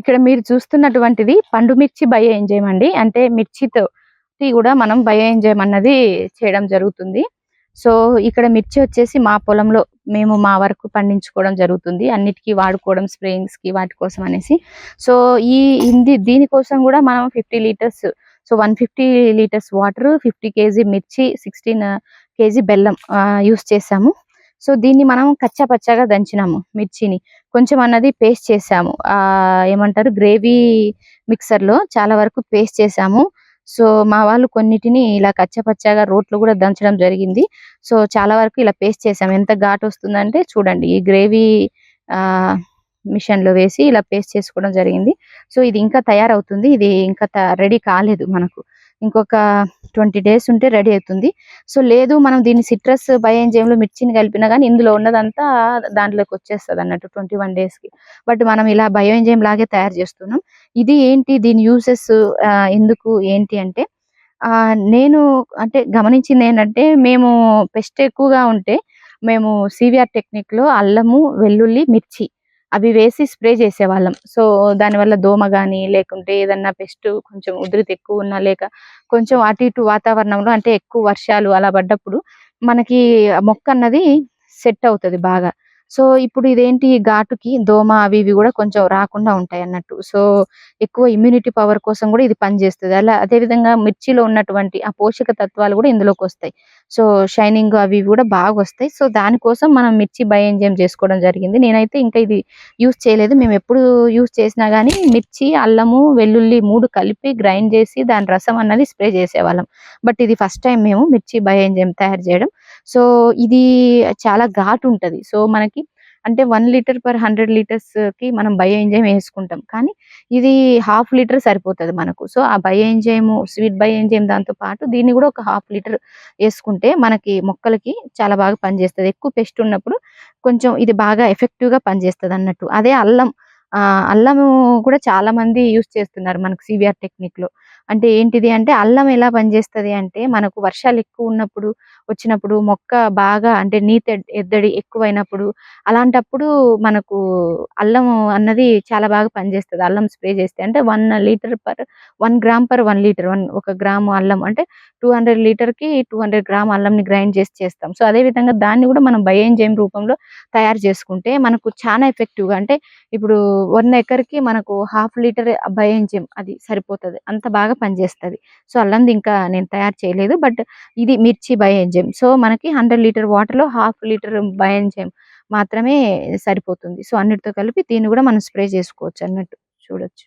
ఇక్కడ మీరు చూస్తున్నటువంటిది పండు మిర్చి బయో ఎంజైమ్ అండి. అంటే మిర్చితో కూడా మనం బయో ఎంజైమ్ అన్నది చేయడం జరుగుతుంది. సో ఇక్కడ మిర్చి వచ్చేసి మా పొలంలో మేము మా వరకు పండించుకోవడం జరుగుతుంది. అన్నిటికీ వాడుకోవడం స్ప్రేయింగ్స్కి వాటి కోసం అనేసి. సో ఈ దీనికోసం కూడా మనం fifty litres so one fifty litres water fifty KG మిర్చి సిక్స్టీన్ కేజీ బెల్లం యూస్ చేసాము సో దీన్ని మనం కచ్చా పచ్చాగా దంచినాము మిర్చిని. కొంచెం అన్నది పేస్ట్ చేసాము. ఆ ఏమంటారు? గ్రేవీ మిక్సర్లో చాలా వరకు పేస్ట్ చేసాము. సో మా వాళ్ళు కొన్నిటిని ఇలా కచ్చపచ్చాగా రోట్లో కూడా దంచడం జరిగింది. సో చాలా వరకు ఇలా పేస్ట్ చేసాం ఎంత ఘాటు వస్తుందంటే చూడండి ఈ గ్రేవీ ఆ మిషన్లో వేసి ఇలా పేస్ట్ చేసుకోవడం జరిగింది. సో ఇది ఇంకా తయారవుతుంది. ఇది ఇంకా రెడీ కాలేదు మనకు. ఇంకొక ట్వంటీ డేస్ ఉంటే రెడీ అవుతుంది. సో లేదు మనం దీన్ని సిట్రస్ బయోఎంజైమ్లో మిర్చిని కలిపినా కానీ ఇందులో ఉన్నదంతా దాంట్లోకి వచ్చేస్తుంది అన్నట్టు ట్వంటీ వన్ డేస్కి. బట్ మనం ఇలా బయోఎంజైమ్ లాగే తయారు చేస్తున్నాం. ఇది ఏంటి? దీని యూసెస్ ఎందుకు? ఏంటి అంటే ఆ నేను అంటే గమనించింది ఏంటంటే మేము పెస్ట్ ఎక్కువగా ఉంటే మేము సివిఆర్ టెక్నిక్లో అల్లము వెల్లుల్లి మిర్చి అవి వేసి స్ప్రే చేసేవాళ్ళం. సో దానివల్ల దోమ కానీ లేకుంటే ఏదన్నా పెస్ట్ కొంచెం ఉధృతి ఎక్కువ ఉన్నా లేక కొంచెం అటు ఇటు వాతావరణంలో అంటే ఎక్కువ వర్షాలు అలా పడ్డప్పుడు మనకి మొక్క అన్నది సెట్ అవుతది బాగా. సో ఇప్పుడు ఇదేంటి ఘాటుకి దోమ అవి ఇవి కూడా కొంచెం రాకుండా ఉంటాయి అన్నట్టు. సో ఎక్కువ ఇమ్యూనిటీ పవర్ కోసం కూడా ఇది పనిచేస్తుంది. అలా అదే విధంగా మిర్చిలో ఉన్నటువంటి ఆ పోషక తత్వాలు కూడా ఇందులోకి వస్తాయి. సో షైనింగ్ అవి కూడా బాగా వస్తాయి సో దానికోసం మనం మిర్చి బయోఎంజైమ్ చేసుకోవడం జరిగింది. నేనైతే ఇంకా ఇది యూస్ చేయలేదు. మేము ఎప్పుడు యూస్ చేసినా కానీ మిర్చి అల్లము వెల్లుల్లి మూడు కలిపి గ్రైండ్ చేసి దాని రసం అన్నది స్ప్రే చేసేవాళ్ళం. బట్ ఇది ఫస్ట్ టైం మేము మిర్చి బయోఎంజైమ్ తయారు చేయడం. సో ఇది చాలా ఘాటు ఉంటుంది. సో మనకి అంటే వన్ లీటర్ పర్ హండ్రెడ్ లీటర్స్కి మనం బయో ఎంజైమ్ వేసుకుంటాం. కానీ ఇది హాఫ్ లీటర్ సరిపోతుంది మనకు. సో ఆ bio enzyme sweet bio enzyme దాంతో పాటు దీన్ని కూడా ఒక హాఫ్ లీటర్ వేసుకుంటే మనకి మొక్కలకి చాలా బాగా పనిచేస్తుంది. ఎక్కువ పెస్ట్ ఉన్నప్పుడు కొంచెం ఇది బాగా ఎఫెక్టివ్గా పనిచేస్తుంది అన్నట్టు అదే అల్లం. అల్లము కూడా చాలా మంది యూస్ చేస్తున్నారు మనకు సివిఆర్ టెక్నిక్లో. అంటే ఏంటిది అంటే అల్లం ఎలా పనిచేస్తుంది అంటే మనకు వర్షాలు ఎక్కువ ఉన్నప్పుడు వచ్చినప్పుడు మొక్క బాగా అంటే నీత ఎద్దడి ఎక్కువైనప్పుడు అలాంటప్పుడు మనకు అల్లం అన్నది చాలా బాగా పనిచేస్తుంది. అల్లం స్ప్రే చేస్తే అంటే one litre per one gram per one litre one ఒక గ్రాము అల్లం అంటే టూ హండ్రెడ్ లీటర్కి టూ హండ్రెడ్ గ్రామ్ అల్లంని గ్రైండ్ చేసి చేస్తాం. సో అదే విధంగా దాన్ని కూడా మనం బయోఎంజైమ్ రూపంలో తయారు చేసుకుంటే మనకు చాలా ఎఫెక్టివ్గా అంటే ఇప్పుడు వన్ ఎకర్కి మనకు హాఫ్ లీటర్ బయోఎంజైమ్ అది సరిపోతది. అంత బాగా పనిచేస్తుంది. సో అల్లంది ఇంకా నేను తయారు చేయలేదు. బట్ ఇది మిర్చి బయోఎంజైమ్ సో మనకి హండ్రెడ్ లీటర్ వాటర్లో హాఫ్ లీటర్ బయోఎంజైమ్ మాత్రమే సరిపోతుంది. సో అన్నిటితో కలిపి దీన్ని కూడా మనం స్ప్రే చేసుకోవచ్చు అన్నట్టు చూడొచ్చు.